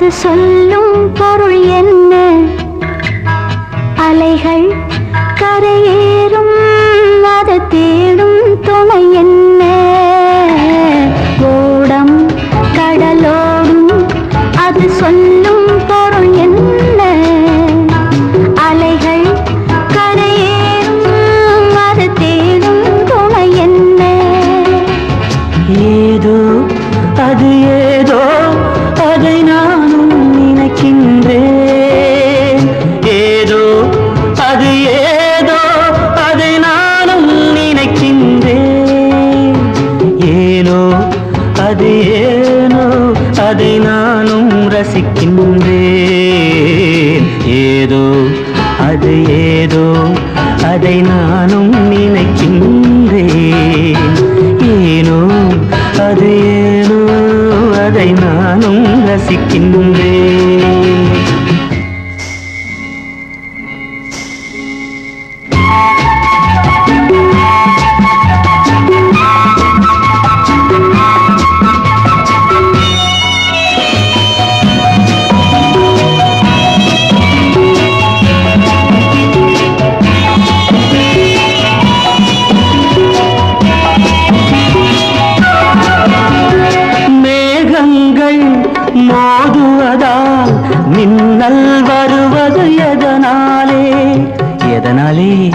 அது சொல்லும் பொருள் என்ன? அலைகள் கரையேறும் அது தேடும் துணை என்ன? ஓடம் கடலோடும் அது சொல்லும் பொருள் என்ன? அலைகள் கரையேறும் அது தேடும் துணை என்ன? ஏதோ அது ஏதோ அதை நான் വസിക്കുന്നുണ്ടേ மோதுவதால் மின்னல் வருவது எதனாலே? எதனாலே?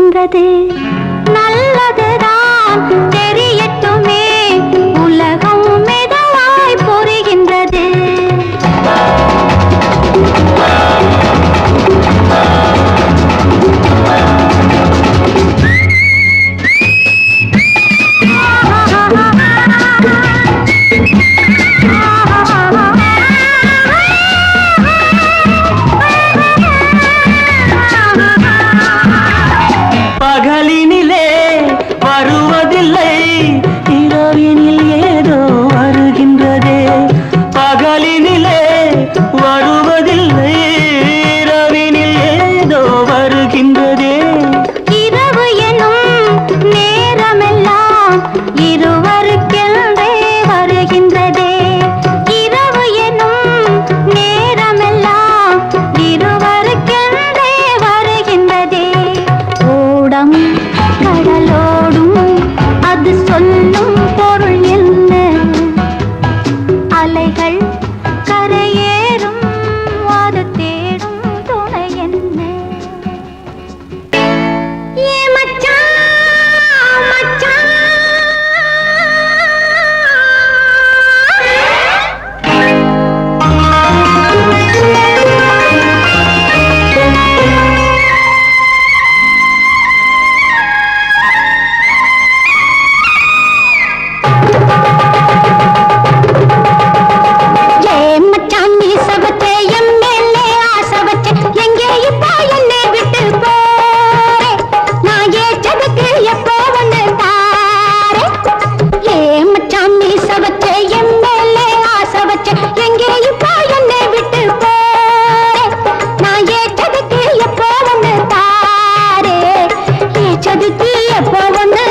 புரிகின்றது நல்லதுதான். போகொண்டு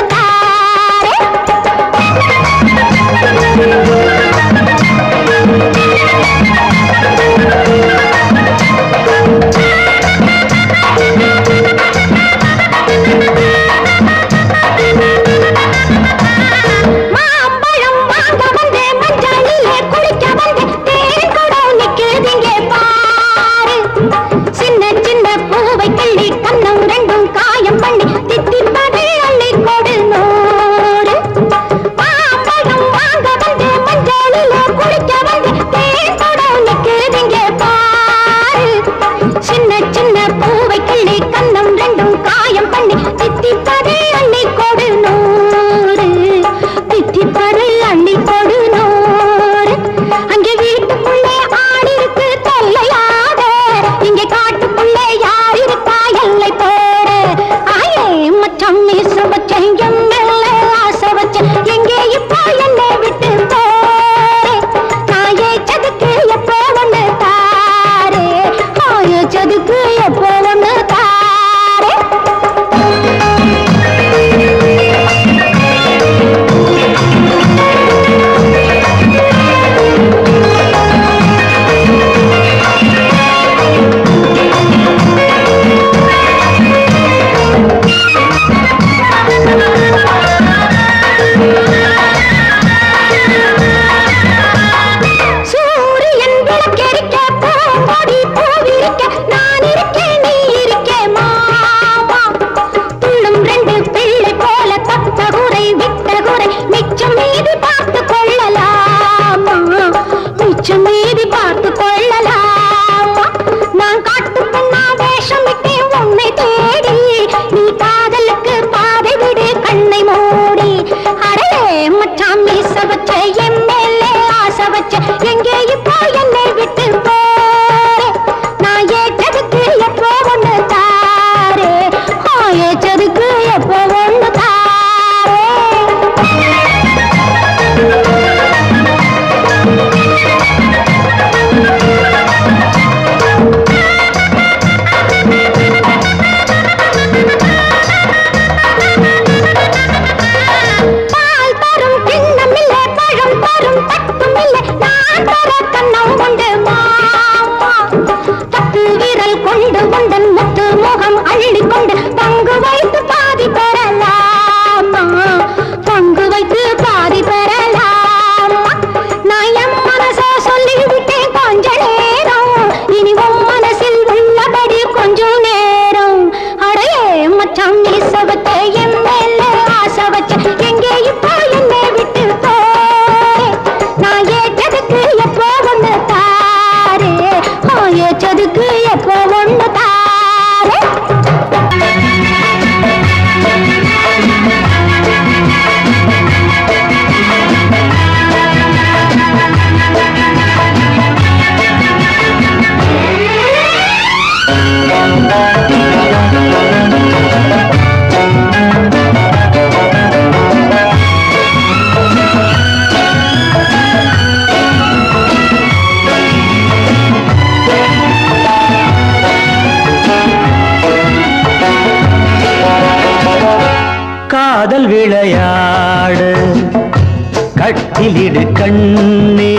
விடு கண்ணே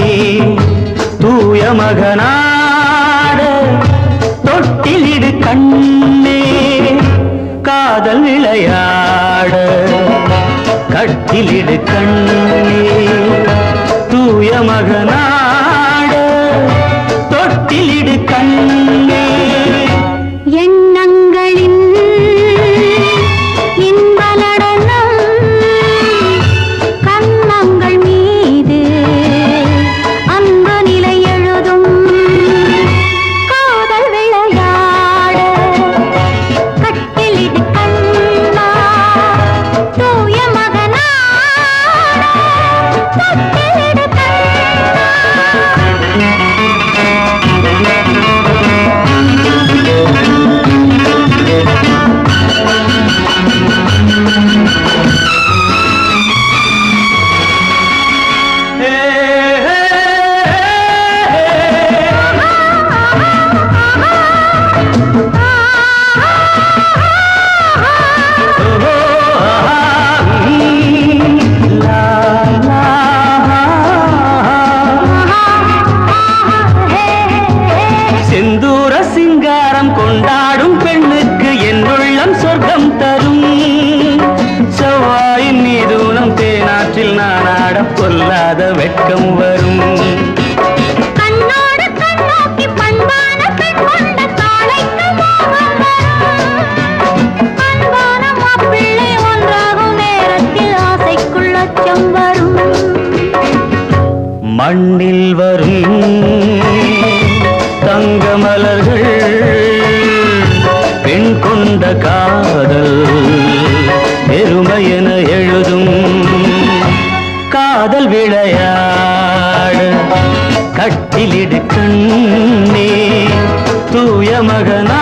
தூய மகனாட தொட்டிலிடு கண்ணே காதல் விளையாட கட்டிலிடு கண்ணே தூய மகனா மண்ணில் வரும் தங்க மலர்கள் பெண் கொண்ட காதல் பெருமை என எழுதும் காதல் விளையாட கட்டிலிடு கண்ணே தூய மகனா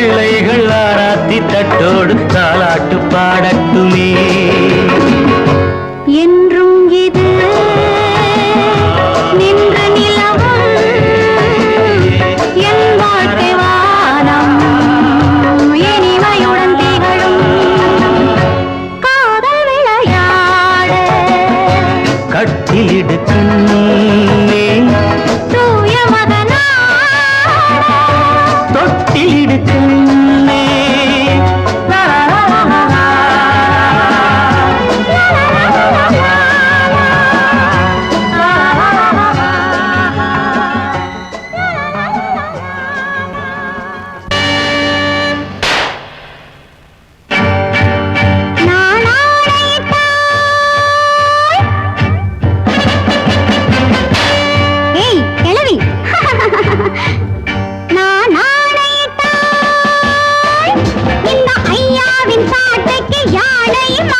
பிள்ளைகள் ஆராத்தி தட்டோடு 妈。